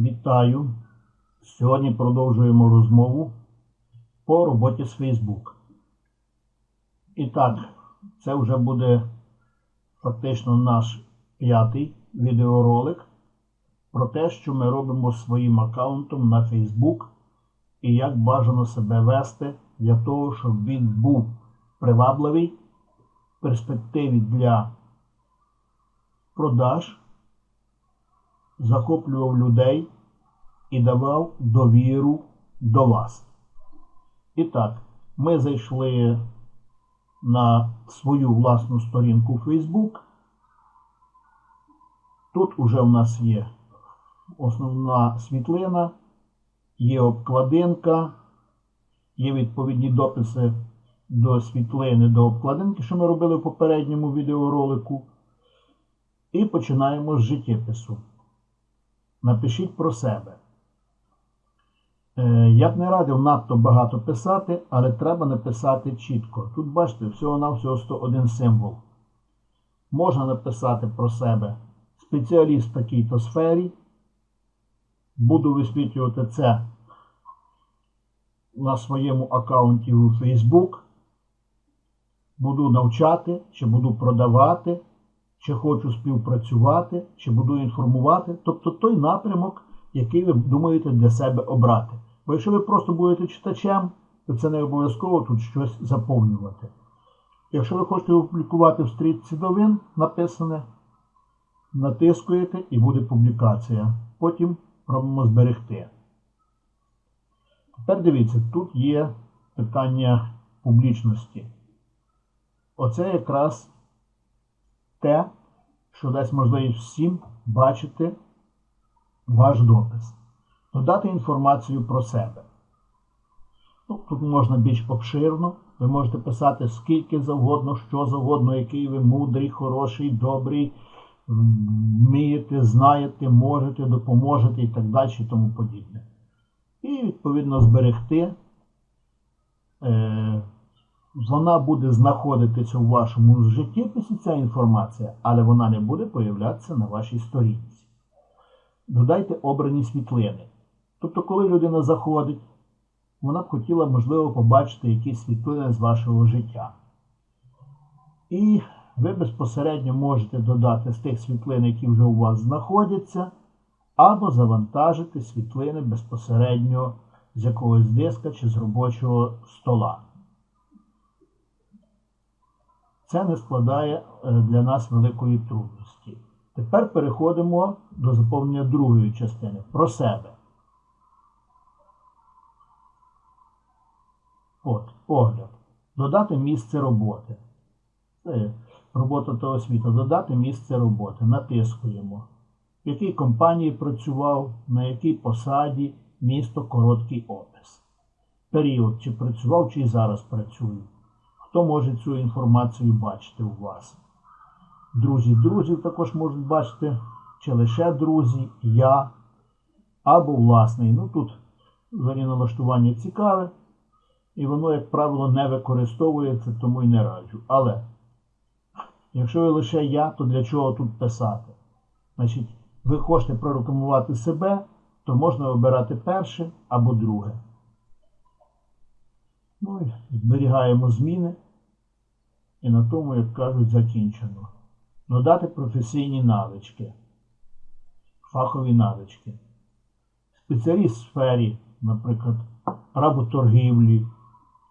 Вітаю! Сьогодні продовжуємо розмову по роботі з Facebook. І так, це вже буде фактично наш п'ятий відеоролик про те, що ми робимо своїм аккаунтом на Facebook і як бажано себе вести для того, щоб він був привабливий в перспективі для продаж захоплював людей і давав довіру до вас. І так, ми зайшли на свою власну сторінку Facebook. Тут уже в нас є основна світлина, є обкладинка, є відповідні дописи до світлини, до обкладинки, що ми робили в попередньому відеоролику. І починаємо з життєпису. Напишіть про себе. Е, Я б не радив надто багато писати, але треба написати чітко. Тут, бачите, всього-навсього 101 символ. Можна написати про себе спеціаліст в такій-то сфері. Буду висвітлювати це на своєму аккаунті у Facebook. Буду навчати чи буду продавати чи хочу співпрацювати, чи буду інформувати, тобто той напрямок, який ви думаєте для себе обрати. Бо якщо ви просто будете читачем, то це не обов'язково тут щось заповнювати. Якщо ви хочете опублікувати в стрітці новин, написане, натискуєте і буде публікація. Потім пробуємо зберегти. Тепер дивіться, тут є питання публічності. Оце якраз те, що дасть можливість всім бачити ваш допис. Додати інформацію про себе. Ну, Тут можна більш обширно. Ви можете писати скільки завгодно, що завгодно, який ви мудрий, хороший, добрий, вмієте, знаєте, можете, допоможете і так далі і тому подібне. І, відповідно, зберегти. Е вона буде знаходитися у вашому життєписі, ця інформація, але вона не буде появлятися на вашій сторінці. Додайте обрані світлини. Тобто, коли людина заходить, вона б хотіла, можливо, побачити якісь світлини з вашого життя. І ви безпосередньо можете додати з тих світлин, які вже у вас знаходяться, або завантажити світлини безпосередньо з якогось диска чи з робочого стола. Це не складає для нас великої трудності. Тепер переходимо до заповнення другої частини про себе. От, огляд. Додати місце роботи. Це робота та освіта. Додати місце роботи. Натискуємо. В якій компанії працював, на якій посаді, місто, короткий опис. Період, чи працював, чи зараз працюю. Хто може цю інформацію бачити у вас? Друзі друзів також можуть бачити, чи лише друзі, я або власний. Ну тут взагалі налаштування цікаве, і воно, як правило, не використовується, тому й не раджу. Але, якщо ви лише я, то для чого тут писати? Значить, ви хочете прорекламувати себе, то можна обирати перше або друге. Ну і зберігаємо зміни. І на тому, як кажуть, закінчено. Додати професійні навички, фахові навички. Спеціаліст в сфері, наприклад, работоргівлі,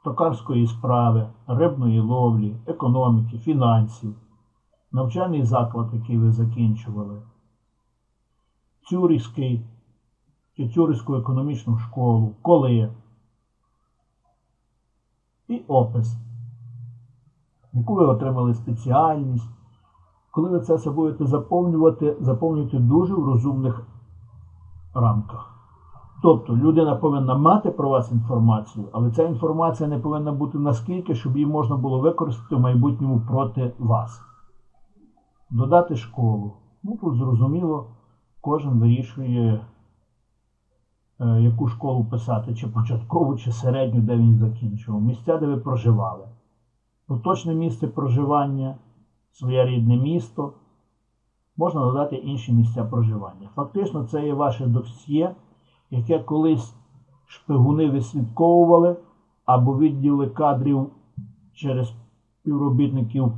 токарської справи, рибної ловлі, економіки, фінансів, навчальний заклад, який ви закінчували, Цюрівський, Цюрівську економічну школу, коли і опис, яку ви отримали спеціальність. Коли ви це все будете заповнювати, заповнюйте дуже в розумних рамках. Тобто людина повинна мати про вас інформацію, але ця інформація не повинна бути наскільки, щоб її можна було використати в майбутньому проти вас. Додати школу. Ну, тут зрозуміло, кожен вирішує, яку школу писати, чи початкову, чи середню, де він закінчував. Місця, де ви проживали. Поточне місце проживання, своє рідне місто, можна додати інші місця проживання. Фактично, це є ваше досьє, яке колись шпигуни висвідковували або відділи кадрів через співробітників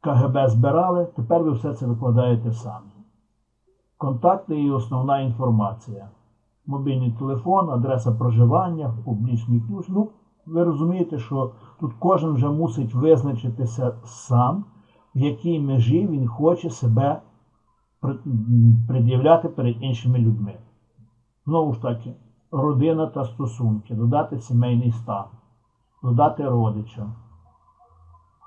КГБ збирали. Тепер ви все це викладаєте самі. Контакти і основна інформація. Мобільний телефон, адреса проживання, публічний ключ. Ну, ви розумієте, що тут кожен вже мусить визначитися сам, в якій межі він хоче себе пред'являти перед іншими людьми. Знову ж таки, родина та стосунки, додати сімейний стан, додати родича.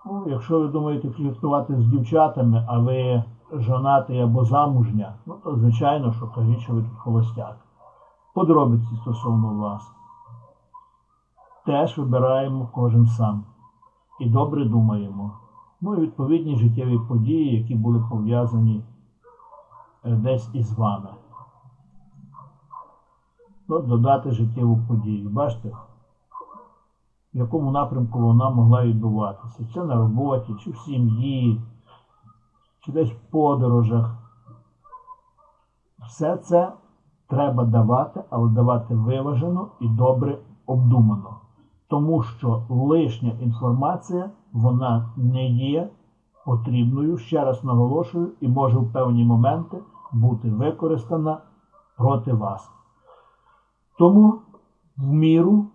Ну, якщо ви думаєте фліртувати з дівчатами, а ви жонатий або замужня, ну то звичайно, що кажіть, що ви тут холостяк. Подробиці стосовно вас. Теж вибираємо кожен сам. І добре думаємо. Ну і відповідні життєві події, які були пов'язані е, десь із вами. Ну, додати життєву подію. Бачите, в якому напрямку вона могла відбуватися. Чи на роботі, чи в сім'ї, чи десь в подорожах. Все це треба давати, але давати виважено і добре обдумано. Тому що лишня інформація вона не є потрібною, ще раз наголошую, і може в певні моменти бути використана проти вас. Тому в міру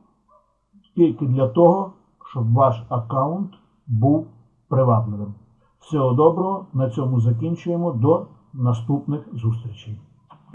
тільки для того, щоб ваш аккаунт був привабливим. Всього доброго, на цьому закінчуємо. До наступних зустрічей.